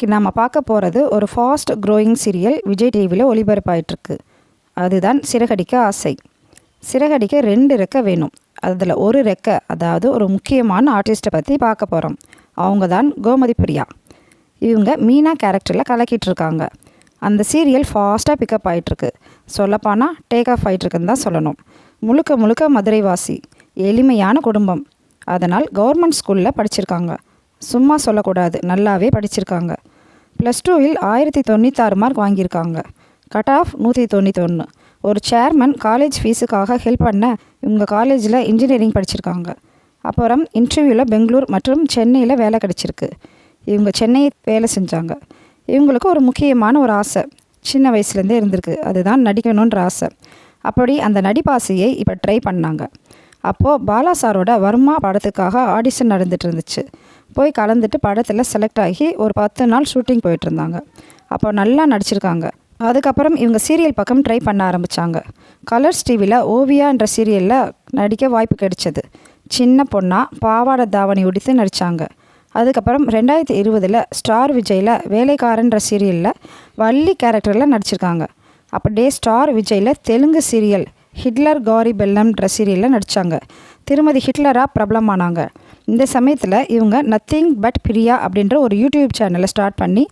இன்னைக்கு நம்ம பார்க்க போகிறது ஒரு ஃபாஸ்ட் க்ரோயிங் சீரியல் விஜய் டிவியில் ஒளிபரப்பாயிட்ருக்கு அதுதான் சிறகடிக்க ஆசை. சிறகடிக்க ரெண்டு ரெக்க வேணும். அதில் ஒரு ரெக்க அதாவது ஒரு முக்கியமான ஆர்டிஸ்ட்டை பற்றி பார்க்க போகிறோம் அவங்க தான் கோமதி பிரியா. இவங்க மீனா கேரக்டரில் கலக்கிட்டு இருக்காங்க அந்த சீரியல் ஃபாஸ்ட்டாக பிக்கப் ஆகிட்டுருக்கு சொல்லப்போனால் டேக் ஆஃப் ஆகிட்டுருக்குன்னு தான் சொல்லணும். முழுக்க முழுக்க மதுரைவாசி எளிமையான குடும்பம். அதனால் கவர்மெண்ட் ஸ்கூலில் படிச்சிருக்காங்க. சும்மா சொல்லக்கூடாது நல்லாவே படிச்சிருக்காங்க. ப்ளஸ் டூவில் ஆயிரத்தி தொண்ணூத்தாறு மார்க் வாங்கியிருக்காங்க. கட் ஆஃப் நூற்றி தொண்ணூத்தொன்று ஒரு சேர்மன் காலேஜ் ஃபீஸுக்காக ஹெல்ப் பண்ண இவங்க காலேஜில் இன்ஜினியரிங் படிச்சிருக்காங்க. அப்புறம் இன்டர்வியூவில் பெங்களூர் மற்றும் சென்னையில் வேலை கிடச்சிருக்கு. இவங்க சென்னை வேலை செஞ்சாங்க. இவங்களுக்கு ஒரு முக்கியமான ஒரு ஆசை. சின்ன வயசுலேருந்தே இருந்திருக்கு. அதுதான் நடிக்கணுன்ற ஆசை. அப்படி அந்த நடிப்பாசையை இப்போ ட்ரை பண்ணாங்க. அப்போது பாலா சாரோட வர்மா படத்துக்காக ஆடிஷன் நடந்துட்டு இருந்துச்சு போய் கலந்துட்டு படத்தில் செலக்ட் ஆகி ஒரு பத்து நாள் ஷூட்டிங் போயிட்டு இருந்தாங்க அப்போ நல்லா நடிச்சிருக்காங்க. அதுக்கப்புறம் இவங்க சீரியல் பக்கம் ட்ரை பண்ண ஆரம்பித்தாங்க கலர்ஸ் டிவியில் ஓவியான்ற சீரியலில் நடிக்க வாய்ப்பு கிடைச்சது. சின்ன பொண்ணாக பாவாடை தாவணி உடித்து நடித்தாங்க அதுக்கப்புறம் ரெண்டாயிரத்தி இருபதில் ஸ்டார் விஜயில் வேலைக்காரன்ற சீரியலில் வள்ளி கேரக்டரில் நடிச்சிருக்காங்க. அப்படியே ஸ்டார் விஜயில் தெலுங்கு சீரியல் ஹிட்லர் காரி பெல்லம்ன்ற சீரியலில் நடித்தாங்க திருமதி ஹிட்லராக பிரபலமானாங்க. இந்த சமயத்தில் இவங்க நத்திங் பட் பிரியா அப்படின்ற ஒரு யூடியூப் சேனலை ஸ்டார்ட் பண்ணி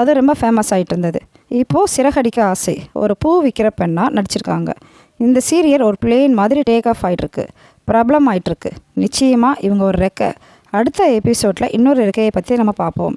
அது ரொம்ப ஃபேமஸ் ஆகிட்டு இருந்தது. இப்போது சிறகடிக்க ஆசை. ஒரு பூ விற்கிற பெண்ணாக நடிச்சிருக்காங்க. இந்த சீரியல் ஒரு பிளேன் மாதிரி டேக் ஆஃப் ஆகிட்டுருக்கு பிரபலம் ஆகிட்டுருக்கு நிச்சயமாக இவங்க ஒரு ரெக்கை. அடுத்த எபிசோடில் இன்னொரு ரெக்கையை பற்றி நம்ம பார்ப்போம்.